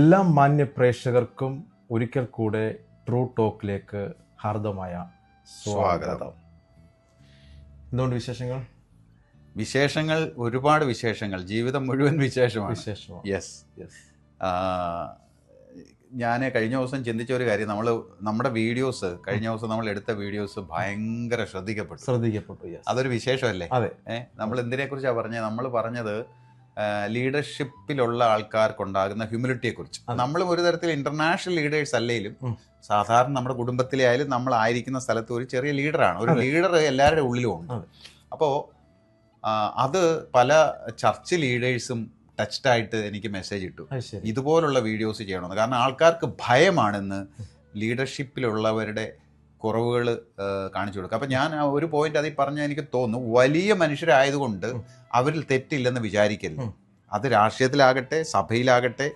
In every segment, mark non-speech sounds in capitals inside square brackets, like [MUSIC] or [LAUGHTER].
എല്ലാ മാന്യ പ്രേക്ഷകർക്കും ഒരിക്കൽ കൂടെ ട്രൂ ടോക്കിലേക്ക് ഹാർദമായ സ്വാഗതം. എന്തുകൊണ്ട് വിശേഷങ്ങൾ? വിശേഷങ്ങൾ ഒരുപാട് വിശേഷങ്ങൾ. ജീവിതം മുഴുവൻ വിശേഷമാണ്. വിശേഷമാണ്. Yes Yes. ഞാൻ കഴിഞ്ഞ ദിവസം ചിന്തിച്ച ഒരു കാര്യം. നമ്മൾ നമ്മുടെ വീഡിയോസ് കഴിഞ്ഞ ദിവസം നമ്മൾ എടുത്ത വീഡിയോസ് ഭയങ്കര ശ്രദ്ധിക്കപ്പെട്ടു. ശ്രദ്ധിക്കപ്പെട്ടു. അതൊരു വിശേഷമല്ലേ? അതെ. നമ്മൾ എന്തിനെ കുറിച്ചാണ് പറഞ്ഞത് നമ്മൾ പറഞ്ഞത് ലീഡർഷിപ്പിലുള്ള ആൾക്കാർക്കുണ്ടാകുന്ന ഹ്യൂമിലിറ്റിയെ കുറിച്ച് നമ്മളും നമ്മൾ ഒരു തരത്തിൽ ഇന്റർനാഷണൽ ലീഡേഴ്സ് അല്ലെങ്കിലും സാധാരണ നമ്മുടെ കുടുംബത്തിലെ ആയാലും നമ്മൾ ആയിരിക്കുന്ന സ്ഥലത്ത് ഒരു ചെറിയ ലീഡറാണ് ഒരു ലീഡർ എല്ലാവരുടെ ഉള്ളിലും ഉണ്ട്. അപ്പോൾ അത് പല ചർച്ച് ലീഡേഴ്സും ടച്ച്ഡ് ആയിട്ട് എനിക്ക് മെസ്സേജ് ഇട്ടു. ഇതുപോലുള്ള വീഡിയോസ് ചെയ്യണമെന്ന്. കാരണം ആൾക്കാർക്ക് ഭയമാണെന്ന് ലീഡർഷിപ്പിലുള്ളവരുടെ കുറവുകൾ കാണിച്ചു കൊടുക്കുക അപ്പം ഞാൻ ഒരു പോയിന്റ് അതിൽ പറഞ്ഞാൽ എനിക്ക് തോന്നുന്നു വലിയ മനുഷ്യരായതുകൊണ്ട് അവരിൽ തെറ്റില്ലെന്ന് വിചാരിക്കരുത്. അത് രാഷ്ട്രീയത്തിലാകട്ടെ സഭയിലാകട്ടെ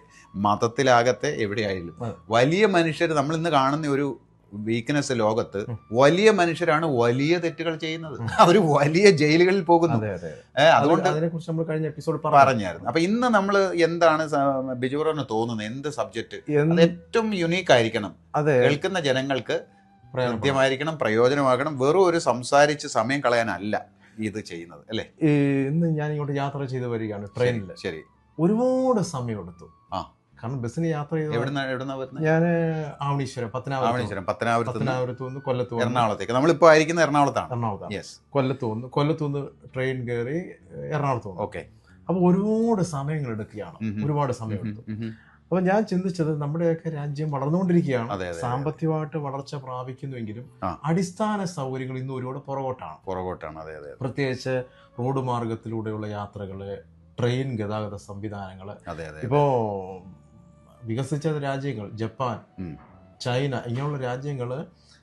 മതത്തിലാകട്ടെ എവിടെയായാലും. വലിയ മനുഷ്യർ നമ്മൾ ഇന്ന് കാണുന്ന ഒരു വീക്ക്നെസ് ലോകത്ത് വലിയ മനുഷ്യരാണ് വലിയ തെറ്റുകൾ ചെയ്യുന്നത്. അവർ വലിയ ജയിലുകളിൽ പോകുന്നു. അതുകൊണ്ട് അതിനെക്കുറിച്ച് നമ്മൾ കഴിഞ്ഞ എപ്പിസോഡ് പറഞ്ഞായിരുന്നു. അപ്പൊ ഇന്ന് നമ്മൾ എന്താണ് ബിജുറന് തോന്നുന്നത്? എന്ത് സബ്ജക്ട് ഏറ്റവും യുണീക്ക് ആയിരിക്കണം. കേൾക്കുന്ന ജനങ്ങൾക്ക്. കൃത്യമായിരിക്കണം പ്രയോജനമാക്കണം വെറും ഒരു സംസാരിച്ച് സമയം കളയാനല്ല ഇത് ചെയ്യുന്നത് അല്ലേ? ഇന്ന് ഞാൻ ഇങ്ങോട്ട് യാത്ര ചെയ്ത് വരികയാണ് ട്രെയിനിൽ. ശരി, ഒരുപാട് സമയം എടുത്തു. ആ. കാരണം ബസ്സിന് യാത്ര ചെയ്ത് ഞാൻ ആവണീശ്വരം പത്തനാപുരം ആവണീശ്വരം പത്തനാപുരത്ത് നിന്ന്. പത്തനാപുരത്ത് നിന്ന് കൊല്ലത്ത് എറണാകുളത്തേക്ക്. നമ്മളിപ്പോൾ ആയിരിക്കുന്ന എറണാകുളത്താണ്. എറണാകുളത്താണ്. യെസ് കൊല്ലത്ത് വന്നു കൊല്ലത്ത് നിന്ന് ട്രെയിൻ കയറി എറണാകുളത്ത് വന്നു. ഓക്കെ അപ്പൊ ഒരുപാട് സമയങ്ങൾ എടുക്കുകയാണ്. ഒരുപാട് സമയം എടുത്തു. അപ്പൊ ഞാൻ ചിന്തിച്ചത് നമ്മുടെയൊക്കെ രാജ്യം വളർന്നുകൊണ്ടിരിക്കുകയാണ്. സാമ്പത്തികമായിട്ട് വളർച്ച പ്രാപിക്കുന്നുവെങ്കിലും. അടിസ്ഥാന സൗകര്യങ്ങൾ ഇന്ന് ഒരുപാട് പുറകോട്ടാണ് പുറകോട്ടാണ് അതെ അതെ പ്രത്യേകിച്ച് റോഡ് മാർഗത്തിലൂടെയുള്ള യാത്രകൾ ട്രെയിൻ ഗതാഗത സംവിധാനങ്ങൾ ഇപ്പോ വികസിച്ച രാജ്യങ്ങൾ ജപ്പാൻ ചൈന ഇങ്ങനെയുള്ള രാജ്യങ്ങൾ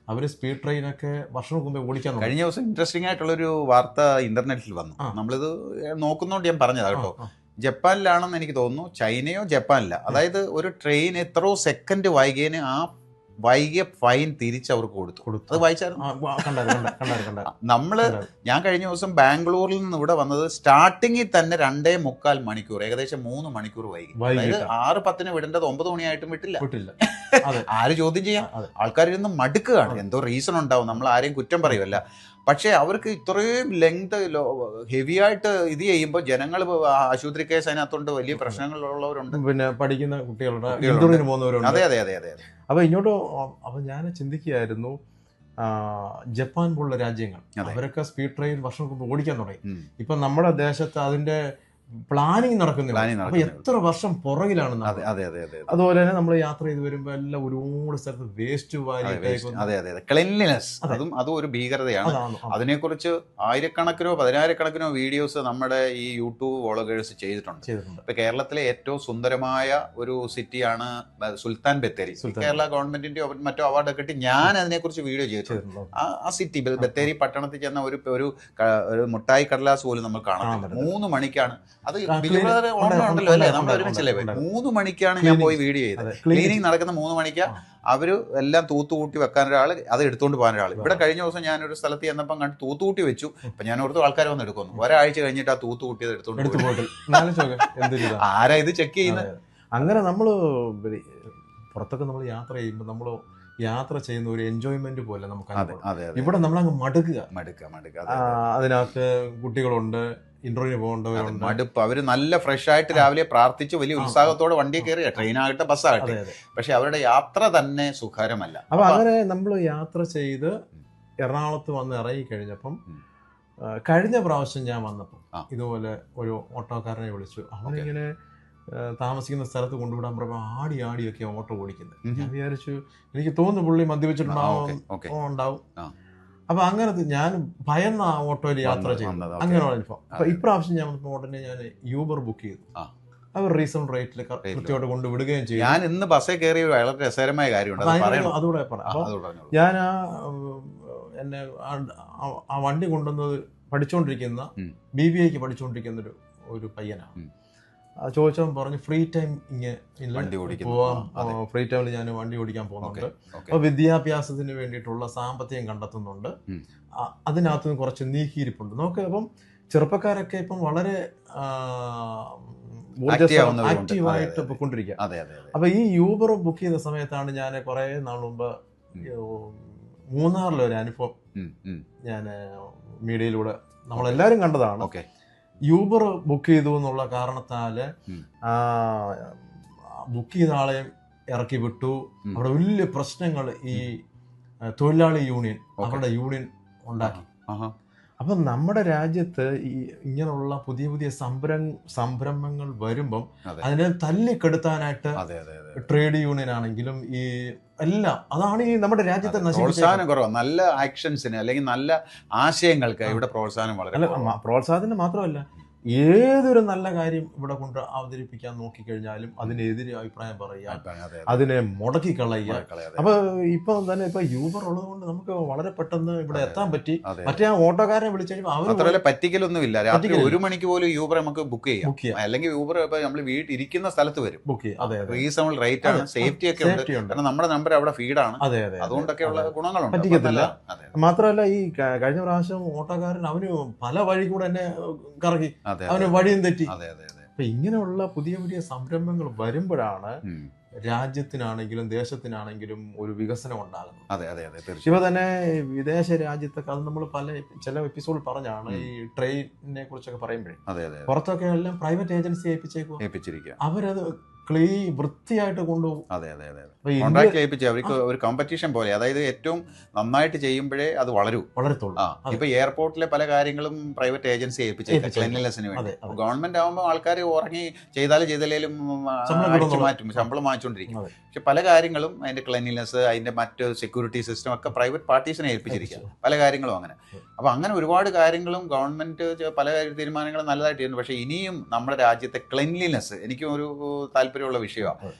അവർ സ്പീഡ് ട്രെയിനൊക്കെ വർഷം മുമ്പേ ഓടിക്കാൻ. കഴിഞ്ഞ ദിവസം ഇൻട്രസ്റ്റിംഗ് ആയിട്ടുള്ളൊരു വാർത്ത ഇന്റർനെറ്റിൽ വന്നു. നമ്മളിത് നോക്കുന്നോണ്ട് ഞാൻ പറഞ്ഞതാ കേട്ടോ. ജപ്പാനിലാണെന്ന് എനിക്ക് തോന്നുന്നു. ചൈനയോ ജപ്പാനില്ല. അതായത് ഒരു ട്രെയിൻ എത്രയോ സെക്കൻഡ് വൈകിയതിന് ആ വൈകിയ ഫൈൻ തിരിച്ച് അവർക്ക് കൊടുത്തു. കൊടുത്തു. അത് വായിച്ചായിരുന്നു. നമ്മൾ ഞാൻ കഴിഞ്ഞ ദിവസം ബാംഗ്ലൂരിൽ നിന്ന് ഇവിടെ വന്നത് സ്റ്റാർട്ടിങ്ങിൽ തന്നെ രണ്ടേ മുക്കാൽ മണിക്കൂർ ഏകദേശം മൂന്ന് മണിക്കൂർ വൈകി. അതായത് ആറ് പത്തിന് വിടേണ്ടത് ഒമ്പത് മണിയായിട്ടും വിട്ടില്ല. വിട്ടില്ല. [LAUGHS] ആര് ചോദ്യം ചെയ്യാം? ആൾക്കാരിൽ ആൾക്കാർ ഇരുന്ന് മടുക്കുകയാണ് എന്തോ റീസൺ ഉണ്ടാവും. നമ്മൾ ആരെയും കുറ്റം പറയുമല്ല പക്ഷേ അവർക്ക് ഇത്രയും ലെങ്ത് ഹെവി ആയിട്ട് ഇത് ചെയ്യുമ്പോൾ ജനങ്ങൾ ആശുപത്രി കേസ് അതിനകത്തുണ്ട് വലിയ പ്രശ്നങ്ങളുള്ളവരുണ്ട്. പിന്നെ പഠിക്കുന്ന കുട്ടികളുണ്ട്. പോകുന്നവരുണ്ട്. അതെ അതെ അതെ അതെ അപ്പോൾ അപ്പൊ ഇങ്ങോട്ട് അപ്പൊ ഞാൻ ചിന്തിക്കുകയായിരുന്നു ജപ്പാൻ പോലുള്ള രാജ്യങ്ങൾ. അവരൊക്കെ സ്പീഡ് ട്രെയിൻ വർഷം ഓടിക്കാൻ തുടങ്ങി. ഇപ്പൊ നമ്മുടെ ദേശത്ത് അതിന്റെ പ്ലാനിങ് നടക്കുന്നില്ല. അപ്പൊ എത്ര വർഷം പുറകിലാണ് അതെ അതെ അതെ അതെ അതെ. അതുപോലെ തന്നെ നമ്മൾ യാത്ര ചെയ്ത് വരുമ്പോ എല്ലാം ഒരുപാട് സ്ഥലത്ത് വേസ്റ്റ് ക്ലീൻലിനെസ് അതെ, അതെ അതെ അതെ. ക്ലെൻലിനെസ് അതും. അതും ഒരു ഭീകരതയാണ്. അതിനെക്കുറിച്ച് ആയിരക്കണക്കിനോ പതിനായിരക്കണക്കിനോ വീഡിയോസ് നമ്മുടെ ഈ യൂട്യൂബ് വ്ളോഗേഴ്സ് ചെയ്തിട്ടുണ്ട്. ഇപ്പൊ കേരളത്തിലെ ഏറ്റവും സുന്ദരമായ ഒരു സിറ്റിയാണ് സുൽത്താൻ ബത്തേരി. കേരള ഗവൺമെന്റിന്റെ മറ്റോ അവാർഡ് കിട്ടി ഞാൻ അതിനെക്കുറിച്ച് വീഡിയോ ചെയ്തിട്ടുണ്ട്. ആ സിറ്റി ബത്തേരി പട്ടണത്തിൽ ചെന്ന ഒരു ഒരു മുട്ടായി കടലാസ് പോലും നമ്മൾ കാണാറുണ്ട്. മൂന്ന് മണിക്കാണ് അത് ഉണ്ടല്ലോ അല്ലേ? നമ്മൾ ഒരുമിച്ചല്ലേ പോയി. മൂന്ന് മണിക്കാണ് ഞാൻ പോയി വീഡിയോ ചെയ്തത്. ക്ലീനിങ്. നടക്കുന്ന മൂന്ന് മണിക്കാ. അവർ എല്ലാം തൂത്തുകൂട്ടി വെക്കാൻ ഒരാൾ അത് എടുത്തുകൊണ്ട് പോകാൻ ഒരാൾ ഇവിടെ കഴിഞ്ഞ ദിവസം ഞാൻ ഒരു സ്ഥലത്ത് ചെന്നപ്പം കണ്ട് തൂത്തുകൂട്ടി വെച്ചു. അപ്പൊ ഞാൻ ഓർത്ത് ആൾക്കാർ വന്ന് എടുക്കുന്നു. ഒരാഴ്ച കഴിഞ്ഞിട്ട് ആ തൂത്തുകൂട്ടിയത് എടുത്തുകൊണ്ട് [LAUGHS] ആരാ ഇത് ചെക്ക് ചെയ്യുന്നത്. അങ്ങനെ നമ്മൾ പുറത്തൊക്കെ നമ്മൾ യാത്ര ചെയ്യുമ്പോൾ നമ്മൾ യാത്ര ചെയ്യുന്ന ഒരു എൻജോയ്മെന്റ് പോലെ നമുക്ക് ഇവിടെ നമ്മൾ അങ്ങ് മടുക്കുക ഇവിടെ നമ്മളങ്ങ് മടുക്കുക. മടുക്കുക മടുക്കുക. അതിനകത്ത് കുട്ടികളുണ്ട്. ഇന്റർവ്യൂ പോകേണ്ടവരുണ്ട്. മടുപ്പ്. അവർ നല്ല ഫ്രഷ് ആയിട്ട് രാവിലെ പ്രാർത്ഥിച്ച് വലിയ ഉത്സാഹത്തോടെ വണ്ടി കയറിയ ആകട്ടെ ബസ്സാകട്ടെ അതെ അതെ. പക്ഷെ അവരുടെ യാത്ര തന്നെ സുഖകരമല്ല. അപ്പൊ അങ്ങനെ നമ്മൾ യാത്ര ചെയ്ത് എറണാകുളത്ത് വന്ന് ഇറങ്ങി കഴിഞ്ഞപ്പം കഴിഞ്ഞ പ്രാവശ്യം ഞാൻ വന്നപ്പോൾ ഇതുപോലെ ഒരു ഓട്ടോക്കാരനെ വിളിച്ചു. അവനിങ്ങനെ താമസിക്കുന്ന സ്ഥലത്ത് കൊണ്ടുവിടാൻ പറയുമ്പോൾ ആടി ആടിയൊക്കെ ഓട്ടോ ഓടിക്കുന്നത് ഞാൻ വിചാരിച്ചു എനിക്ക് തോന്നുന്നു പുള്ളി മദ്യപിച്ചിട്ടുണ്ടാവും ഉണ്ടാവും. അപ്പൊ അങ്ങനത്തെ ഞാൻ ഭയന്ന ആ ഓട്ടോയിൽ യാത്ര ചെയ്യുന്നത്. അങ്ങനെ അനുഭവം. അപ്പൊ ഇപ്രാവശ്യം ഞാൻ ഉടനെ ഞാൻ യൂബർ ബുക്ക് ചെയ്തു. അവർ റീസൺ റേറ്റിൽ കൃത്യമായിട്ട് കൊണ്ടുവിടുകയും ചെയ്തു. ഞാൻ ഇന്ന് ബസ്സിൽ കയറി വളരെ രസകരമായ കാര്യമുണ്ട് അതുകൂടെ പറയാം ഞാൻ ആ എന്നെ ആ- വണ്ടി കൊണ്ടുവന്നത് പഠിച്ചുകൊണ്ടിരിക്കുന്ന. ബി ബി ഐക്ക് പഠിച്ചുകൊണ്ടിരിക്കുന്ന ഒരു ഒരു പയ്യനാണ്. ചോദിച്ചവൻ പറഞ്ഞു ഫ്രീ ടൈം ഇങ്ങനെ. പോവാം. ഫ്രീ ടൈമിൽ ഞാൻ വണ്ടി ഓടിക്കാൻ പോകുന്നുണ്ട് ഓക്കെ ഓക്കെ അപ്പൊ വിദ്യാഭ്യാസത്തിന് വേണ്ടിയിട്ടുള്ള സാമ്പത്തികം കണ്ടെത്തുന്നുണ്ട്. അതിനകത്ത് നിന്ന് കുറച്ച് നീക്കിയിരിപ്പുണ്ട് നമുക്ക് അപ്പം ചെറുപ്പക്കാരൊക്കെ ഇപ്പം വളരെ. ആക്റ്റീവായിട്ട് അതെ അപ്പൊ ഈ യൂബർ ബുക്ക് ചെയ്ത സമയത്താണ് ഞാൻ കുറെ നാൾ മുമ്പ് മൂന്നാറിലെ ഒരു അനുഭവം. ഞാൻ മീഡിയയിലൂടെ നമ്മളെല്ലാവരും കണ്ടതാണ് ഓക്കെ യൂബർ ബുക്ക് ചെയ്തു എന്നുള്ള കാരണത്താൽ ഉം. ബുക്ക് ചെയ്ത ആളെ ഇറക്കി വിട്ടു. അവിടെ വലിയ പ്രശ്നങ്ങൾ ഈ തൊഴിലാളി യൂണിയൻ. അവരുടെ യൂണിയൻ ഉണ്ടാക്കി അപ്പം നമ്മുടെ രാജ്യത്ത് ഈ ഇങ്ങനെയുള്ള പുതിയ പുതിയ സംരംഭ സംരംഭങ്ങൾ വരുമ്പം അതിനെ തല്ലിക്കെടുത്താനായിട്ട് ട്രേഡ് യൂണിയൻ ആണെങ്കിലും ഈ എല്ലാം അതാണ് ഈ നമ്മുടെ രാജ്യത്തെ പ്രോത്സാഹനം കുറവ്. നല്ല ആക്ഷൻസിന് അല്ലെങ്കിൽ നല്ല ആശയങ്ങൾക്ക് ഇവിടെ പ്രോത്സാഹനം വളരെ. പ്രോത്സാഹനത്തിന് മാത്രമല്ല ഏതൊരു നല്ല കാര്യം ഇവിടെ കൊണ്ട് അവതരിപ്പിക്കാൻ നോക്കിക്കഴിഞ്ഞാലും അതിനെതിരെ അഭിപ്രായം പറയുക അതെ, അതെ, അതെ. അതിനെ മുടക്കി കളയുക. അപ്പൊ ഇപ്പൊ തന്നെ ഇപ്പൊ യൂബർ ഉള്ളത് കൊണ്ട് നമുക്ക് വളരെ പെട്ടെന്ന് ഇവിടെ എത്താൻ പറ്റി. മറ്റേ ആ ഓട്ടോക്കാരനെ വിളിച്ചു കഴിയുമ്പോൾ പറ്റിക്കലൊന്നും ഇല്ല രാത്രി ഒരു മണിക്ക് പോലും യൂബർ നമുക്ക് ബുക്ക് ചെയ്യാം. അല്ലെങ്കിൽ യൂബർ ഇപ്പൊ നമ്മൾ വീട്ടിൽ ഇരിക്കുന്ന സ്ഥലത്ത് വരും. ബുക്ക് ചെയ്യാം. റീസണബിൾ റേറ്റ് ആണ്. സേഫ്റ്റി ഒക്കെ ഉണ്ട്. കാരണം നമ്മുടെ നമ്പർ അവിടെ ഫീഡാണ് അതെ അതെ അതെ. അതുകൊണ്ടൊക്കെയുള്ള ഗുണങ്ങളുണ്ട്. പറ്റിക്കത്തില്ല. മാത്രമല്ല ഈ കഴിഞ്ഞ പ്രാവശ്യം ഓട്ടോക്കാരൻ അവന് പല വഴി കൂടെ എന്നെ കറക്കി. അവന് വഴിയും തെറ്റി. അപ്പൊ ഇങ്ങനെയുള്ള പുതിയ പുതിയ സംരംഭങ്ങൾ വരുമ്പോഴാണ് രാജ്യത്തിനാണെങ്കിലും ദേശത്തിനാണെങ്കിലും ഒരു വികസനം ഉണ്ടാകുന്നത്. അതെ അതെ അതെ ഇവ തന്നെ വിദേശ രാജ്യത്തൊക്കെ അത് നമ്മൾ പല ചില എപ്പിസോഡ് പറഞ്ഞാണ് ഈ ട്രെയിനിനെ കുറിച്ചൊക്കെ പറയുമ്പോഴേ. അതെ അതെ അതെ. പുറത്തൊക്കെ എല്ലാം പ്രൈവറ്റ് ഏജൻസി ഏൽപ്പിച്ചേക്കും അവരത് ക്ലീ വൃത്തിയായിട്ട് കൊണ്ടുപോകും അതെ അതെ അതെ കോൺട്രാക്ട് ചെയ്യിപ്പിച്ച് അവർക്ക് ഒരു കോമ്പറ്റീഷൻ പോലെ അതായത് ഏറ്റവും നന്നായിട്ട് ചെയ്യുമ്പോഴേ അത് വളരും. വളരത്തുള്ളൂ. ആ ഇപ്പൊ എയർപോർട്ടിലെ പല കാര്യങ്ങളും പ്രൈവറ്റ് ഏജൻസി ഏൽപ്പിച്ചു വേണ്ടി. ഗവൺമെന്റ് ആകുമ്പോൾ ആൾക്കാർ ഉറങ്ങി ചെയ്താലും ചെയ്തില്ലേലും മാറ്റും ശമ്പളം വാങ്ങിച്ചുകൊണ്ടിരിക്കും പക്ഷെ പല കാര്യങ്ങളും അതിന്റെ ക്ലീൻലിനെസ് അതിന്റെ മറ്റ് സെക്യൂരിറ്റി സിസ്റ്റം ഒക്കെ പ്രൈവറ്റ് പാർട്ടീസിനെ ഏൽപ്പിച്ചിരിക്കുക പല കാര്യങ്ങളും അങ്ങനെ. അപ്പൊ അങ്ങനെ ഒരുപാട് കാര്യങ്ങളും ഗവൺമെന്റ് പല തീരുമാനങ്ങളും നല്ലതായിട്ട് ചെയ്യുന്നു പക്ഷെ ഇനിയും നമ്മുടെ രാജ്യത്തെ ക്ലീൻലിനെസ് എനിക്കും ഒരു താല്പര്യമുള്ള വിഷയമാണ്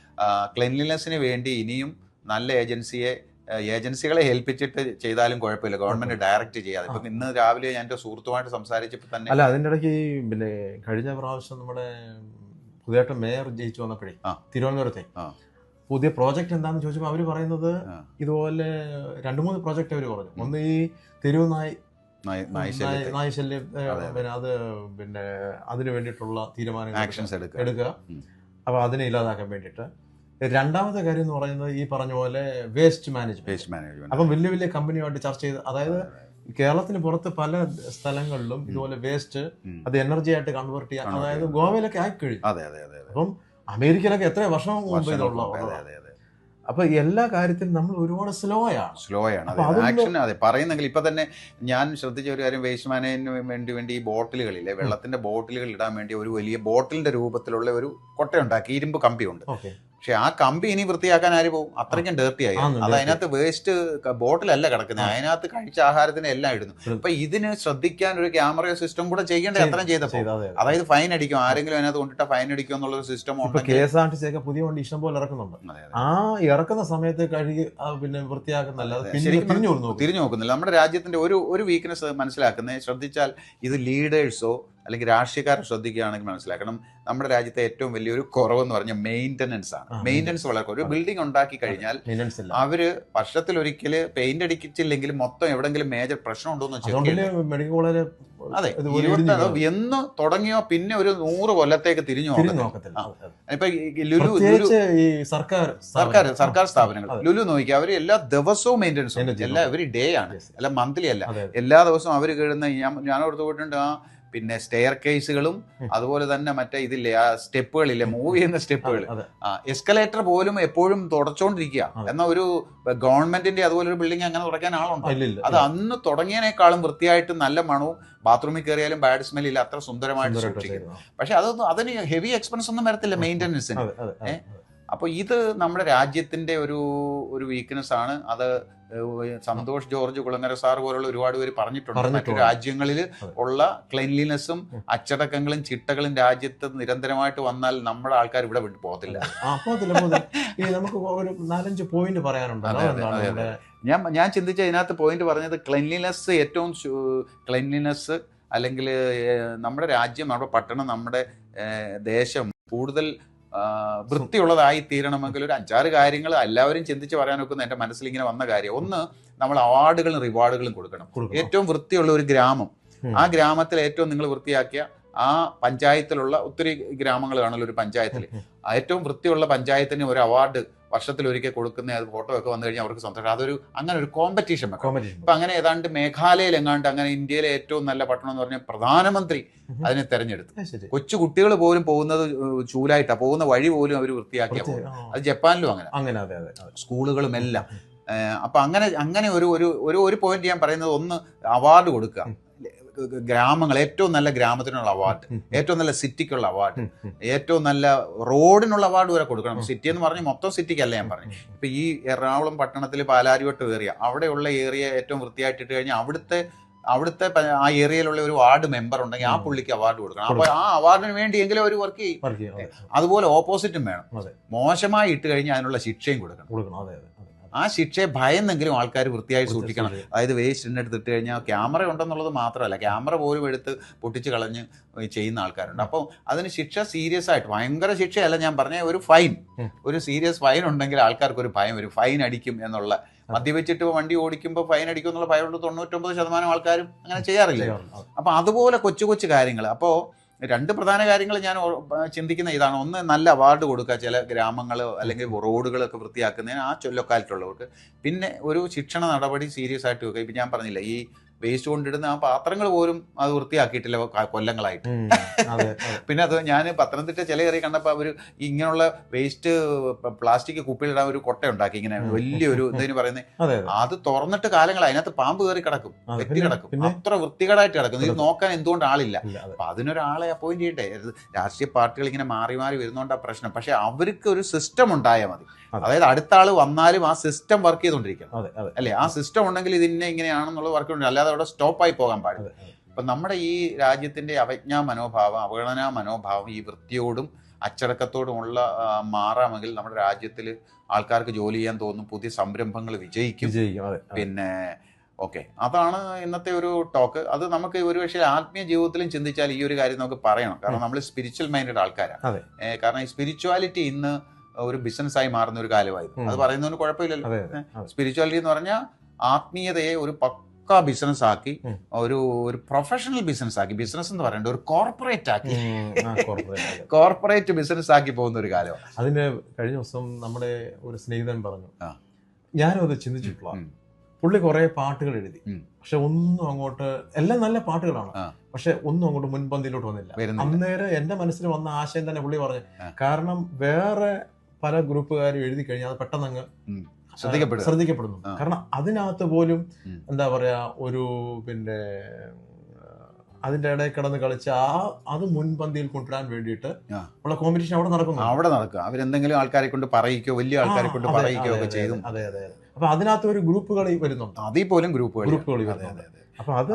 ക്ലെൻലിനെസ്സിന് വേണ്ടി ഇനിയും നല്ല ഏജൻസിയെ ഏജൻസികളെ ഏൽപ്പിച്ചിട്ട് ചെയ്താലും കുഴപ്പമില്ല. ഗവൺമെന്റ് ഡയറക്റ്റ് ചെയ്യാതെ. ഇപ്പൊ ഇന്ന് രാവിലെ ഞാൻ എന്റെ സുഹൃത്തുമായിട്ട് സംസാരിച്ചപ്പോൾ തന്നെ അല്ല അതിന്റെ ഇടയ്ക്ക് പിന്നെ കഴിഞ്ഞ പ്രാവശ്യം നമ്മുടെ പുതിയതായിട്ട് മേയർ ജയിച്ചു വന്നപ്പോഴേ. തിരുവനന്തപുരത്തെ. പുതിയ പ്രോജക്റ്റ് എന്താണെന്ന് ചോദിച്ചപ്പോൾ അവർ പറയുന്നത് ഇതുപോലെ രണ്ട് മൂന്ന് പ്രോജക്റ്റ് അവർ പറഞ്ഞു. ഒന്ന് ഈ തെരുവ് നായ് നായശല്യം. പിന്നെ അത് പിന്നെ അതിന് വേണ്ടിയിട്ടുള്ള തീരുമാനങ്ങൾ എടുക്കുക. എടുക്കുക ഉം. അപ്പൊ അതിനെ ഇല്ലാതാക്കാൻ വേണ്ടിയിട്ട്. രണ്ടാമത്തെ കാര്യം എന്ന് പറയുന്നത് ഈ പറഞ്ഞ പോലെ വേസ്റ്റ് മാനേജ്മെന്റ് വേസ്റ്റ് മാനേജ്മെന്റ് അപ്പം വലിയ വലിയ കമ്പനിയുമായിട്ട് ചർച്ച ചെയ്ത് അതായത് കേരളത്തിന് പുറത്ത് പല സ്ഥലങ്ങളിലും ഇതുപോലെ വേസ്റ്റ് അത് എനർജി ആയിട്ട് കൺവേർട്ട് ചെയ്യാൻ അതായത്. ഗോവയിലൊക്കെ ആയി കഴിഞ്ഞു അപ്പം അമേരിക്കയിലൊക്കെ എത്ര വർഷം മുമ്പ് ഇതുള്ള അപ്പൊ എല്ലാ കാര്യത്തിലും നമ്മൾ ഒരുപാട് സ്ലോ ആണ്. സ്ലോ ആണ്. ആക്ഷൻ അതെ പറയുന്നെങ്കിൽ ഇപ്പൊ തന്നെ ഞാൻ ശ്രദ്ധിച്ച ഒരു കാര്യം വേസ്റ്റ് മാനേജിന് വേണ്ടി വേണ്ടി ഈ ബോട്ടിലുകളിലെ വെള്ളത്തിന്റെ ബോട്ടിലുകൾ ഇടാൻ വേണ്ടി ഒരു വലിയ ബോട്ടിലിന്റെ രൂപത്തിലുള്ള ഒരു കൊട്ടയുണ്ടാക്കി ഇരുമ്പ് കമ്പിയുണ്ട്. പക്ഷെ ആ കമ്പി ഇനി വൃത്തിയാക്കാൻ ആര് പോകും? അത്രയ്ക്കും ഡേർട്ടി ആയി. അത് അതിനകത്ത് വേസ്റ്റ് ബോട്ടിലല്ല കിടക്കുന്നത്. അതിനകത്ത് കഴിച്ച ആഹാരത്തിന് എല്ലാം ഇടുന്നു. അപ്പൊ ഇതിന് ശ്രദ്ധിക്കാൻ ഒരു ക്യാമറ സിസ്റ്റം കൂടെ ചെയ്യേണ്ട അത്രയും ചെയ്തപ്പോ ചെയ്ത് അതെ അതെ. അതായത് ഫൈൻ അടിക്കും. ആരെങ്കിലും അതിനകത്ത് കൊണ്ടിട്ട് ഫൈൻ അടിക്കും എന്നുള്ള ഒരു system K S R T C ഒക്കെ പുതിയ വണ്ടി ഇഷ്ടംപോലെ ഇറക്കുന്നുണ്ട്. ആ ഇറക്കുന്ന സമയത്ത് കഴുകി പിന്നെ വൃത്തിയാക്കുന്നല്ല തിരിഞ്ഞു നോക്കുന്നില്ല. നമ്മുടെ രാജ്യത്തിന്റെ ഒരു ഒരു വീക്ക്നെസ് മനസ്സിലാക്കുന്നത് ശ്രദ്ധിച്ചാൽ ഇത് ലീഡേഴ്സോ അല്ലെങ്കിൽ രാഷ്ട്രീയക്കാരെ ശ്രദ്ധിക്കുകയാണെങ്കിൽ മനസ്സിലാക്കണം. നമ്മുടെ രാജ്യത്തെ ഏറ്റവും വലിയൊരു കുറവെന്ന് പറഞ്ഞ മെയിന്റനൻസ് ആണ്. മെയിന്റനൻസ് വളരെ ഒരു ബിൽഡിംഗ് ഉണ്ടാക്കി കഴിഞ്ഞാൽ അവർ വർഷത്തിൽ ഒരിക്കൽ പെയിന്റ് അടിക്കിച്ചില്ലെങ്കിൽ മൊത്തം എവിടെങ്കിലും മേജർ പ്രശ്നം ഉണ്ടോ എന്ന് അതെ ഇരുപത്തി എന്ന് തുടങ്ങിയോ പിന്നെ ഒരു നൂറ് കൊല്ലത്തേക്ക് തിരിഞ്ഞു നോക്കത്തില്ല. ഇപ്പൊ ലുലു ഈ സർക്കാർ സർക്കാർ സർക്കാർ സ്ഥാപനങ്ങൾ. ലുലു നോക്കി അവർ എല്ലാ ദിവസവും മെയിന്റനൻസ് എല്ലാ എവരി ഡേ ആണ്. അല്ല മന്ത്ലി അല്ല. എല്ലാ ദിവസവും അവർ കീഴുന്ന ഞാൻ ഞാൻ ഓർത്ത് പോയിട്ടുണ്ട് ആ പിന്നെ സ്റ്റെയർ കേസുകളും അതുപോലെ തന്നെ മറ്റേ ഇതില്ലേ ആ സ്റ്റെപ്പുകളില്ലേ മൂവ് ചെയ്യുന്ന സ്റ്റെപ്പുകൾ. ആ എസ്കലേറ്റർ പോലും എപ്പോഴും തുടച്ചോണ്ടിരിക്കുക. എന്ന എന്നാൽ ഒരു ഗവൺമെന്റിന്റെ അതുപോലെ ഒരു ബിൽഡിംഗ് അങ്ങനെ തുടക്കാൻ ആളുണ്ടോ. അത് അന്ന് തുടങ്ങിയതിനേക്കാളും വൃത്തിയായിട്ട് നല്ല മണവും ബാത്റൂമിൽ കയറിയാലും ബാഡ് സ്മെൽ ഇല്ല അത്ര സുന്ദരമായിട്ട് സൂക്ഷിക്കും പക്ഷെ അതൊന്നും അതിന് ഹെവി എക്സ്പെൻസ് ഒന്നും വരത്തില്ല മെയിന്റനൻസിന്? അപ്പോൾ ഇത് നമ്മുടെ രാജ്യത്തിന്റെ ഒരു ഒരു വീക്ക്നെസ് ആണ്. അത് സന്തോഷ് ജോർജ് കുളങ്ങര സാർ പോലുള്ള ഒരുപാട് പേര് പറഞ്ഞിട്ടുണ്ട്. മറ്റു രാജ്യങ്ങളിൽ ഉള്ള ക്ലെൻലിനെസ്സും അച്ചടക്കങ്ങളും ചിട്ടകളും രാജ്യത്ത് നിരന്തരമായിട്ട് വന്നാൽ നമ്മുടെ ആൾക്കാർ ഇവിടെ വിട്ടു പോകത്തില്ല. നമുക്ക് ഒരു നാലഞ്ച് പോയിന്റ് നമ്മുടെ ഞാൻ ഞാൻ ചിന്തിച്ച ഇതിനകത്ത് പോയിന്റ് പറഞ്ഞത് ക്ലെൻലിനെസ് ഏറ്റവും ക്ലെൻലിനെസ് അല്ലെങ്കിൽ നമ്മുടെ രാജ്യം നമ്മുടെ പട്ടണം നമ്മുടെ ദേശം കൂടുതൽ വൃത്തിയുള്ളതായി തീരണമെങ്കിൽ ഒരു അഞ്ചാറ് കാര്യങ്ങൾ എല്ലാവരും ചിന്തിച്ച് പറയാൻ നോക്കുന്ന എന്റെ മനസ്സിൽ ഇങ്ങനെ വന്ന കാര്യം. ഒന്ന് നമ്മൾ അവാർഡുകളും റിവാർഡുകളും കൊടുക്കണം. ഏറ്റവും വൃത്തിയുള്ള ഒരു ഗ്രാമം. ആ ഗ്രാമത്തിൽ ഏറ്റവും നിങ്ങൾ വൃത്തിയാക്കിയ ആ പഞ്ചായത്തിലുള്ള ഒത്തിരി ഗ്രാമങ്ങൾ കാണുമല്ലോ ഒരു പഞ്ചായത്തിൽ. ഏറ്റവും വൃത്തിയുള്ള പഞ്ചായത്തിന് ഒരു അവാർഡ് വർഷത്തിൽ ഒരിക്കൽ കൊടുക്കുന്ന അത് ഫോട്ടോ ഒക്കെ വന്നു കഴിഞ്ഞാൽ അവർക്ക് സന്തോഷം. അതൊരു അങ്ങനെ ഒരു കോമ്പറ്റീഷൻ കോമ്പറ്റീഷൻ ഇപ്പൊ അങ്ങനെ ഏതാണ്ട് മേഘാലയയിൽ എങ്ങാണ്ട് അങ്ങനെ ഇന്ത്യയിലെ ഏറ്റവും നല്ല പട്ടണം എന്ന് പറഞ്ഞാൽ പ്രധാനമന്ത്രി അതിനെ തെരഞ്ഞെടുത്തു. കൊച്ചു കുട്ടികൾ പോലും പോകുന്നത് ചൂലായിട്ടാ. പോകുന്ന വഴി പോലും അവർ വൃത്തിയാക്കിയാ. അത് ജപ്പാനിലും അങ്ങനെ. അങ്ങനെ അതെ അതെ അതെ. സ്കൂളുകളും എല്ലാം. അപ്പൊ അങ്ങനെ അങ്ങനെ ഒരു ഒരു ഒരു പോയിന്റ് ഞാൻ പറയുന്നത് ഒന്ന് അവാർഡ് കൊടുക്കുക. ഗ്രാമങ്ങൾ ഏറ്റവും നല്ല ഗ്രാമത്തിനുള്ള അവാർഡ് ഏറ്റവും നല്ല സിറ്റിക്കുള്ള അവാർഡ്. ഏറ്റവും നല്ല റോഡിനുള്ള അവാർഡ് വരെ കൊടുക്കണം. സിറ്റി എന്ന് പറഞ്ഞ് മൊത്തം സിറ്റിക്കല്ല ഞാൻ പറഞ്ഞു. ഇപ്പൊ ഈ എറണാകുളം പട്ടണത്തിൽ പാലാരിവട്ടം ഏറിയ അവിടെയുള്ള ഏരിയ ഏറ്റവും വൃത്തിയായിട്ടിട്ട് കഴിഞ്ഞാൽ അവിടുത്തെ അവിടുത്തെ ആ ഏരിയയിലുള്ള ഒരു വാർഡ് മെമ്പർ ഉണ്ടെങ്കിൽ ആ. പുള്ളിക്ക് അവാർഡ് കൊടുക്കണം. അപ്പൊ ആ അവാർഡിന് വേണ്ടി എങ്കിലും അവർ വർക്ക് ചെയ്യും. അതുപോലെ ഓപ്പോസിറ്റും വേണം. മോശമായി ഇട്ട് കഴിഞ്ഞാൽ അതിനുള്ള ശിക്ഷയും കൊടുക്കണം. കൊടുക്കണം അതെ. ആ ശിക്ഷയെ ഭയന്നെങ്കിലും ആൾക്കാർ വൃത്തിയായി സൂക്ഷിക്കണം. അതായത് വേസ്റ്റ് എടുത്തിട്ട് കഴിഞ്ഞാൽ ക്യാമറ ഉണ്ടെന്നുള്ളത് മാത്രമല്ല ക്യാമറ പോലും എടുത്ത് പൊട്ടിച്ച് കളഞ്ഞ് ചെയ്യുന്ന ആൾക്കാരുണ്ട്. അപ്പോൾ അതിന് ശിക്ഷ സീരിയസ് ആയിട്ട് ഭയങ്കര ശിക്ഷയല്ല ഞാൻ പറഞ്ഞ ഒരു ഫൈൻ. ഒരു സീരിയസ് ഫൈൻ ഉണ്ടെങ്കിൽ ആൾക്കാർക്ക് ഒരു ഭയം വരും. ഫൈൻ അടിക്കും എന്നുള്ള. മദ്യവെച്ചിട്ട് വണ്ടി ഓടിക്കുമ്പോൾ ഫൈൻ അടിക്കും എന്നുള്ള ഭയമുള്ള തൊണ്ണൂറ്റൊമ്പത് ശതമാനം ആൾക്കാരും അങ്ങനെ ചെയ്യാറില്ല. അപ്പോൾ അതുപോലെ കൊച്ചു കൊച്ചു കാര്യങ്ങൾ അപ്പോൾ രണ്ട് പ്രധാന കാര്യങ്ങൾ ഞാൻ ചിന്തിക്കുന്ന ഇതാണ്. ഒന്ന് നല്ല അവാർഡ് കൊടുക്കുക ചില ഗ്രാമങ്ങൾ അല്ലെങ്കിൽ റോഡുകളൊക്കെ വൃത്തിയാക്കുന്നതിന് ആ ലൊക്കാലിറ്റിയുള്ളവർക്ക് പിന്നെ ഒരു ശിക്ഷണ നടപടി സീരിയസ് ആയിട്ട് വെക്കുക ഇപ്പം ഞാൻ പറഞ്ഞില്ല ഈ വേസ്റ്റ് കൊണ്ടിടുന്ന ആ പാത്രങ്ങൾ പോലും അത് വൃത്തിയാക്കിയിട്ടില്ല കൊല്ലങ്ങളായിട്ട്. [LAUGHS] പിന്നെ അത് ഞാൻ പത്തനംതിട്ട ചില കയറി കണ്ടപ്പോൾ അവർ ഇങ്ങനെയുള്ള വേസ്റ്റ് പ്ലാസ്റ്റിക് കുപ്പിയിലിടാൻ ഒരു കൊട്ട ഉണ്ടാക്കി ഇങ്ങനെ. വലിയൊരു [LAUGHS] എന്തിനു പറയുന്നത് അതെ തുറന്നിട്ട് കാലങ്ങൾ അതിനകത്ത് പാമ്പ് കയറി കിടക്കും വെറ്റി വെട്ടി കിടക്കും. അത്ര വൃത്തികേടായിട്ട് കിടക്കും. ഇത് നോക്കാൻ എന്തുകൊണ്ട് ആളില്ല. അപ്പൊ അതിനൊരാളെ അപ്പോയിന്റ് ചെയ്യട്ടെ രാഷ്ട്രീയ പാർട്ടികൾ ഇങ്ങനെ മാറി മാറി വരുന്നോണ്ടാ പ്രശ്നം. പക്ഷെ അവർക്ക് ഒരു സിസ്റ്റം ഉണ്ടായാൽ മതി. അതായത് അടുത്ത ആൾ വന്നാലും ആ സിസ്റ്റം വർക്ക് ചെയ്തുകൊണ്ടിരിക്കണം അല്ലേ? ആ സിസ്റ്റം ഉണ്ടെങ്കിൽ ഇതിന്നെ ഇങ്ങനെയാണെന്നുള്ള വർക്ക് ചെയ്യണം അല്ലാതെ അവിടെ സ്റ്റോപ്പായി പോകാൻ പാടില്ല. അപ്പൊ നമ്മുടെ ഈ രാജ്യത്തിന്റെ അവജ്ഞാ മനോഭാവം അവഗണനാ മനോഭാവം ഈ വൃത്തിയോടും അച്ചടക്കത്തോടുമുള്ള ഉള്ള മാറാമെങ്കിൽ നമ്മുടെ രാജ്യത്തിൽ ആൾക്കാർക്ക് ജോലി ചെയ്യാൻ തോന്നും പുതിയ സംരംഭങ്ങൾ വിജയിക്കും. പിന്നെ ഓക്കെ. അതാണ് ഇന്നത്തെ ഒരു ടോക്ക് അത് നമുക്ക് ഒരു പക്ഷേ ആത്മീയ ജീവിതത്തിലും ചിന്തിച്ചാൽ ഈ ഒരു കാര്യം നമുക്ക് പറയണം. കാരണം നമ്മൾ സ്പിരിച്വൽ മൈൻഡഡ് ആൾക്കാരാണ്. കാരണം ഈ സ്പിരിച്വാലിറ്റി ഇന്ന് ഒരു ബിസിനസ്സായി മാറുന്ന ഒരു കാലമായിരുന്നു അത് പറയുന്നതിന് കുഴപ്പമില്ലല്ലോ. സ്പിരിച്വാലിറ്റി എന്ന് പറഞ്ഞാൽ ആത്മീയതയെ ഒരു പക്ക ബിസിനസ് ആക്കി ഒരു ഒരു പ്രൊഫഷണൽ ബിസിനസ് ആക്കി ബിസിനസ് എന്ന് പറയുന്നത് ഒരു കോർപ്പറേറ്റ് ആക്കി. കോർപ്പറേറ്റ് ബിസിനസ് ആക്കി പോകുന്ന ഒരു കാലമാണ്. അതിന് കഴിഞ്ഞ ദിവസം നമ്മുടെ ഒരു സ്നേഹിതൻ പറഞ്ഞു. ഞാനും അത് ചിന്തിച്ചിട്ടുള്ള പുള്ളി കുറെ പാട്ടുകൾ എഴുതി. പക്ഷെ ഒന്നും അങ്ങോട്ട് എല്ലാം നല്ല പാട്ടുകളാണ്. പക്ഷെ ഒന്നും അങ്ങോട്ട് മുൻപന്തിയിലോട്ട് വന്നില്ല. അന്നേരം എന്റെ മനസ്സിൽ വന്ന ആശയം തന്നെ പുള്ളി പറഞ്ഞു. കാരണം വേറെ പല ഗ്രൂപ്പുകാരും എഴുതി കഴിഞ്ഞാൽ അത് പെട്ടെന്ന് അങ്ങ് ഉം. ശ്രദ്ധിക്കപ്പെടുന്നു. കാരണം അതിനകത്ത് പോലും എന്താ പറയാ ഒരു പിന്നെ അതിന്റെ ഇടയിൽ കിടന്ന് കളിച്ച് ആ അത് മുൻപന്തിയിൽ കൊണ്ടുവരാൻ വേണ്ടിയിട്ട്. ഉള്ള കോമ്പറ്റീഷൻ അവിടെ നടക്കുന്നു. അവിടെ നടക്കുക. അവരെന്തെങ്കിലും ആൾക്കാരെ കൊണ്ട് പറയിക്കോ വലിയ ആൾക്കാരെ കൊണ്ട് പറയിക്കോ ഒക്കെ ചെയ്തു അതെ അതെ അപ്പൊ അതിനകത്ത് ഒരു ഗ്രൂപ്പുകൾ വരുന്നുണ്ട്. അതിൽ പോലും ഗ്രൂപ്പ് ഗ്രൂപ്പ് കളി അപ്പൊ അത്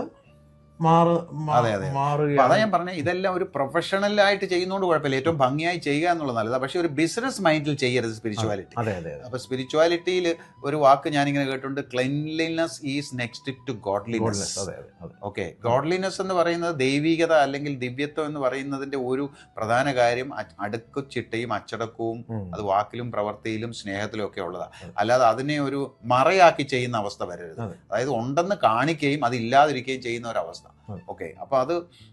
അതെ, ഞാൻ പറഞ്ഞ ഇതെല്ലാം ഒരു പ്രൊഫഷണൽ ആയിട്ട് ചെയ്യുന്നതുകൊണ്ട് കുഴപ്പമില്ല. ഏറ്റവും ഭംഗിയായി ചെയ്യുക എന്നുള്ളത് നല്ലതാണ് പക്ഷെ ഒരു ബിസിനസ് മൈൻഡിൽ ചെയ്യരുത് സ്പിരിച്വാലിറ്റി അപ്പൊ സ്പിരിച്വാലിറ്റിയിൽ ഒരു വാക്ക് ഞാൻ ഇങ്ങനെ കേട്ടിട്ടുണ്ട് cleanliness is next to godliness okay godliness എന്ന് പറയുന്നത് ദൈവികത അല്ലെങ്കിൽ ദിവ്യത്വം എന്ന് പറയുന്നതിന്റെ ഒരു പ്രധാന കാര്യം അടുക്കു ചിട്ടയും അച്ചടക്കവും അത് വാക്കിലും പ്രവൃത്തിയിലും സ്നേഹത്തിലും ഒക്കെ ഉള്ളതാണ് അല്ലാതെ അതിനെ ഒരു മറയാക്കി ചെയ്യുന്ന അവസ്ഥ വരരുത്. അതായത് ഉണ്ടെന്ന് കാണിക്കുകയും അത് ഇല്ലാതിരിക്കുകയും ചെയ്യുന്ന ഒരവസ്ഥ അതെ. ഓക്കെ. അപ്പൊ അത്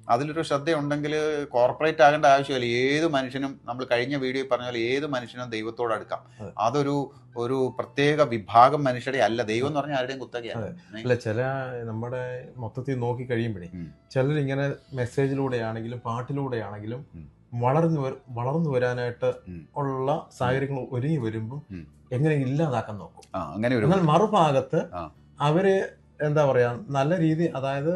അതിലൊരു ശ്രദ്ധയുണ്ടെങ്കിൽ കോർപ്പറേറ്റ് ആകേണ്ട ആവശ്യമില്ല. ഏത് മനുഷ്യനും നമ്മൾ കഴിഞ്ഞ വീഡിയോയിൽ പറഞ്ഞ പോലെ ഏത് മനുഷ്യനും ദൈവത്തോട് അടുക്കാം. അതൊരു ഒരു പ്രത്യേക വിഭാഗം മനുഷ്യരെ അല്ല. ദൈവം എന്ന് പറഞ്ഞാൽ ആരുടെയും കുത്തകയാണ്. അല്ല ചില നമ്മുടെ മൊത്തത്തിൽ നോക്കി കഴിയുമ്പോഴേ ഉം. ചിലർ ഇങ്ങനെ മെസ്സേജിലൂടെ ആണെങ്കിലും പാട്ടിലൂടെ ആണെങ്കിലും വളർന്നു വളർന്നു വരാനായിട്ട്. ഉള്ള സാഹചര്യങ്ങൾ ഒരുങ്ങി വരുമ്പോൾ എങ്ങനെ ഇല്ലാതാക്കാൻ നോക്കും. അങ്ങനെ എന്നാൽ മറുഭാഗത്ത്. അവർ എന്താ പറയാ നല്ല രീതി അതായത്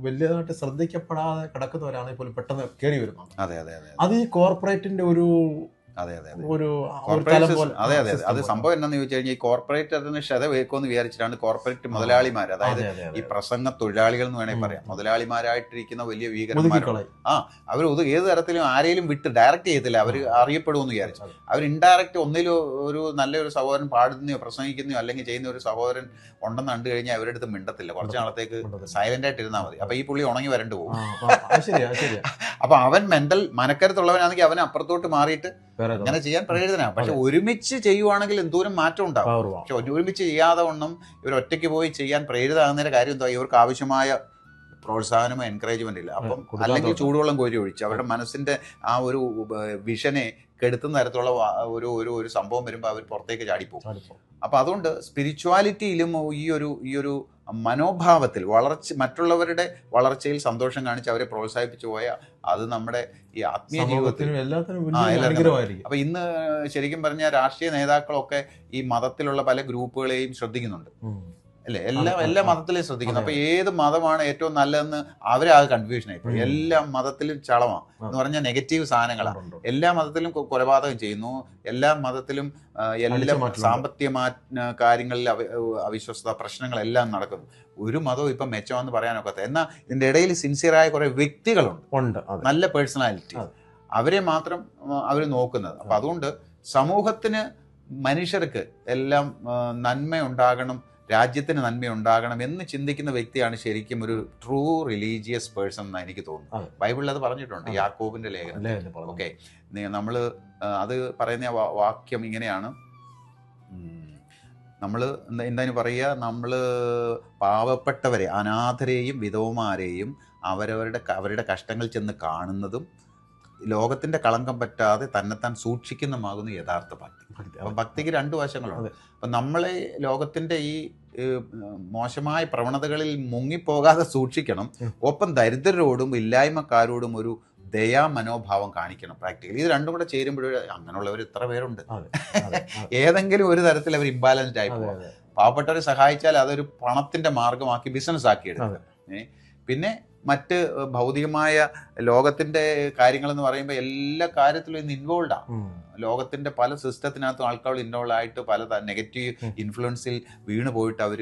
വലിയതായിട്ട് ശ്രദ്ധിക്കപ്പെടാതെ കിടക്കുന്നവരാണെങ്കിൽ പോലും പെട്ടെന്ന് കയറി വരുന്നത് അത് ഈ കോർപ്പറേറ്റിന്റെ ഒരു അതെ അതെ അതെ. ഒരു അതെ അതെ അത്. സംഭവം എന്നാന്ന് ചോദിച്ചു കഴിഞ്ഞാൽ ഈ കോർപ്പറേറ്റ് അതിന് ക്ഷത വേക്കുമെന്ന് വിചാരിച്ചിട്ടാണ് കോർപ്പറേറ്റ് മുതലാളിമാർ അതായത് അതെ, അതെ, അതെ. ഈ പ്രസംഗ തൊഴിലാളികൾ എന്ന് വേണമെങ്കിൽ പറയാം. മുതലാളിമാരായിട്ടിരിക്കുന്ന വലിയ ഭീകരന്മാർ ആ അവർ ഇത് ഏത് തരത്തിലും ആരെയും വിട്ട് ഡയറക്റ്റ് ചെയ്യത്തില്ല. അവർ അറിയപ്പെടുമെന്ന് വിചാരിച്ചു. അവർ ഇൻഡയറക്റ്റ് ഒന്നിലോ ഒരു നല്ലൊരു സഹോദരൻ പാടുന്നയോ പ്രസംഗിക്കുന്നയോ അല്ലെങ്കിൽ ചെയ്യുന്ന ഒരു സഹോദരൻ ഉണ്ടെന്ന് കണ്ടു കഴിഞ്ഞാൽ അവരുടെ അടുത്ത് മിണ്ടത്തില്ല. കുറച്ച് നാളത്തേക്ക് സൈലന്റ് ആയിട്ട് ഇരുന്നാൽ മതി. അപ്പൊ ഈ പുള്ളി ഉണങ്ങി വരണ്ടു പോകും. [LAUGHS] അപ്പൊ അവൻ മെന്റൽ മനക്കരുത്തുള്ളവനാണെങ്കിൽ അവൻ അപ്പുറത്തോട്ട് മാറിയിട്ട് അങ്ങനെ ചെയ്യാൻ പ്രേരിതനാണ് പക്ഷെ. ഒരുമിച്ച് ചെയ്യുവാണെങ്കിൽ എന്തോരം മാറ്റം ഉണ്ടാവും. പക്ഷെ ഒരു- ഒരുമിച്ച് ചെയ്യാതെ ഒന്നും ഇവർ ഒറ്റയ്ക്ക് പോയി ചെയ്യാൻ പ്രേരിതമാകുന്നതിന്റെ കാര്യം എന്താ? ഇവർക്ക് ആവശ്യമായ പ്രോത്സാഹനമോ എൻകറേജ്മെന്റ് ഇല്ല അപ്പം അല്ലെങ്കിൽ. ചൂടുവെള്ളം കോരി ഒഴിച്ച് അവരുടെ മനസ്സിന്റെ ആ ഒരു വിഷനെ കെടുത്തുന്ന തരത്തിലുള്ള ഒരു ഒരു ഒരു സംഭവം വരുമ്പോൾ അവർ പുറത്തേക്ക് ചാടിപ്പോകും ചാടിപ്പോ. അപ്പൊ അതുകൊണ്ട് സ്പിരിച്വാലിറ്റിയിലും ഈ ഒരു ഈ ഒരു മനോഭാവത്തിൽ വളർച്ച മറ്റുള്ളവരുടെ വളർച്ചയിൽ സന്തോഷം കാണിച്ച് അവരെ പ്രോത്സാഹിപ്പിച്ചു പോയ അത് നമ്മുടെ ഈ ആത്മീയ ജീവിതത്തിൽ എല്ലാത്തിനും അപ്പൊ ഇന്ന് ശരിക്കും പറഞ്ഞ രാഷ്ട്രീയ നേതാക്കളൊക്കെ ഈ മതത്തിലുള്ള പല ഗ്രൂപ്പുകളെയും ശ്രദ്ധിക്കുന്നുണ്ട്. അല്ലേ? എല്ലാ എല്ലാ മതത്തിലേയും ശ്രദ്ധിക്കുന്നു. അപ്പൊ ഏത് മതമാണ് ഏറ്റവും നല്ലതെന്ന് അവരെ ആ കൺഫ്യൂഷൻ ആയിപ്പോയി ഉം. എല്ലാ മതത്തിലും ചളമാണ് എന്ന് പറഞ്ഞാൽ നെഗറ്റീവ് സാധനങ്ങളാണ്. എല്ലാ മതത്തിലും കൊലപാതകം ചെയ്യുന്നു. എല്ലാ മതത്തിലും എല്ലാ സാമ്പത്തിക കാര്യങ്ങളിൽ അവിശ്വസത പ്രശ്നങ്ങൾ പ്രശ്നങ്ങളെല്ലാം നടക്കുന്നു. ഒരു മതവും ഇപ്പം മെച്ചമെന്ന് പറയാനൊക്കത്ത എന്നാൽ ഇതിന്റെ ഇടയിൽ സിൻസിയറായ കുറെ വ്യക്തികളുണ്ട്. ഉണ്ട് നല്ല പേഴ്സണാലിറ്റി അവരെ മാത്രം അവർ നോക്കുന്നത്. അപ്പൊ അതുകൊണ്ട് സമൂഹത്തിന് മനുഷ്യർക്ക് എല്ലാം നന്മ നന്മയുണ്ടാകണം രാജ്യത്തിന് നന്മയുണ്ടാകണം എന്ന് ചിന്തിക്കുന്ന വ്യക്തിയാണ് ശരിക്കും ഒരു ട്രൂ റിലീജിയസ് പേഴ്സൺ എന്ന് എനിക്ക് തോന്നുന്നു ബൈബിളിൽ അത് പറഞ്ഞിട്ടുണ്ട് യാക്കോബിന്റെ ലേഖനം. ഓക്കെ. നമ്മൾ അത് പറയുന്ന വാക്യം ഇങ്ങനെയാണ്. നമ്മൾ എന്താ എന്താണ് പറയുക? നമ്മൾ പാവപ്പെട്ടവരെ അനാഥരെയും വിധവമാരെയും അവരവരുടെ അവരുടെ കഷ്ടങ്ങൾ ചെന്ന് കാണുന്നതും ലോകത്തിന്റെ കളങ്കം പറ്റാതെ തന്നെത്താൻ സൂക്ഷിക്കുന്നമാകുന്നു യഥാർത്ഥ ഭക്തി. അപ്പം ഭക്തിക്ക് രണ്ട് വശങ്ങളുണ്ട്. അപ്പം നമ്മളെ ലോകത്തിന്റെ ഈ മോശമായ പ്രവണതകളിൽ മുങ്ങിപ്പോകാതെ സൂക്ഷിക്കണം. ഒപ്പം ദരിദ്രരോടും ഇല്ലായ്മക്കാരോടും ഒരു ദയാ മനോഭാവം കാണിക്കണം പ്രാക്ടിക്കലി. ഇത് രണ്ടും കൂടെ ചേരുമ്പോഴും അങ്ങനെയുള്ളവർ ഇത്ര പേരുണ്ട്. [LAUGHS] ഏതെങ്കിലും ഒരു തരത്തിൽ അവർ ഇംബാലൻസ്ഡ് ആയി പോകും പാവപ്പെട്ടവരെ സഹായിച്ചാൽ അതൊരു പണത്തിന്റെ മാർഗമാക്കി ബിസിനസ് ആക്കി എടുക്കും പിന്നെ മറ്റ് ഭൗതികമായ ലോകത്തിന്റെ കാര്യങ്ങൾ എന്ന് പറയുമ്പോൾ എല്ലാ കാര്യത്തിലും ഇന്ന് ഇൻവോൾവ് ആണ് ലോകത്തിന്റെ പല സിസ്റ്റത്തിനകത്തും ആൾക്കാർ ഇൻവോൾവ് ആയിട്ട് പല നെഗറ്റീവ് ഇൻഫ്ലുവൻസിൽ വീണ് പോയിട്ട് അവർ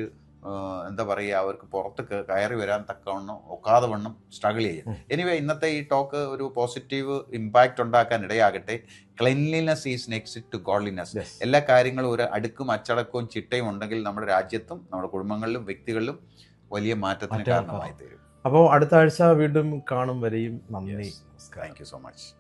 എന്താ പറയുക അവർക്ക് പുറത്ത് കയറി വരാൻ തക്കവണ്ണം ഒക്കാതെ വണ്ണം സ്ട്രഗിൾ ചെയ്യും. എനിവേ ഇന്നത്തെ ഈ ടോക്ക് ഒരു പോസിറ്റീവ് ഇമ്പാക്റ്റ് ഉണ്ടാക്കാൻ ഇടയാകട്ടെ. Cleanliness is next to godliness എല്ലാ കാര്യങ്ങളും ഒരു അടുക്കും അച്ചടക്കവും ചിട്ടയും ഉണ്ടെങ്കിൽ നമ്മുടെ രാജ്യത്തും നമ്മുടെ കുടുംബങ്ങളിലും വ്യക്തികളിലും വലിയ മാറ്റത്തിന് കാരണമായി തീരും അപ്പോൾ അടുത്ത ആഴ്ച വീണ്ടും കാണും വരെയും നന്ദി. Thank you so much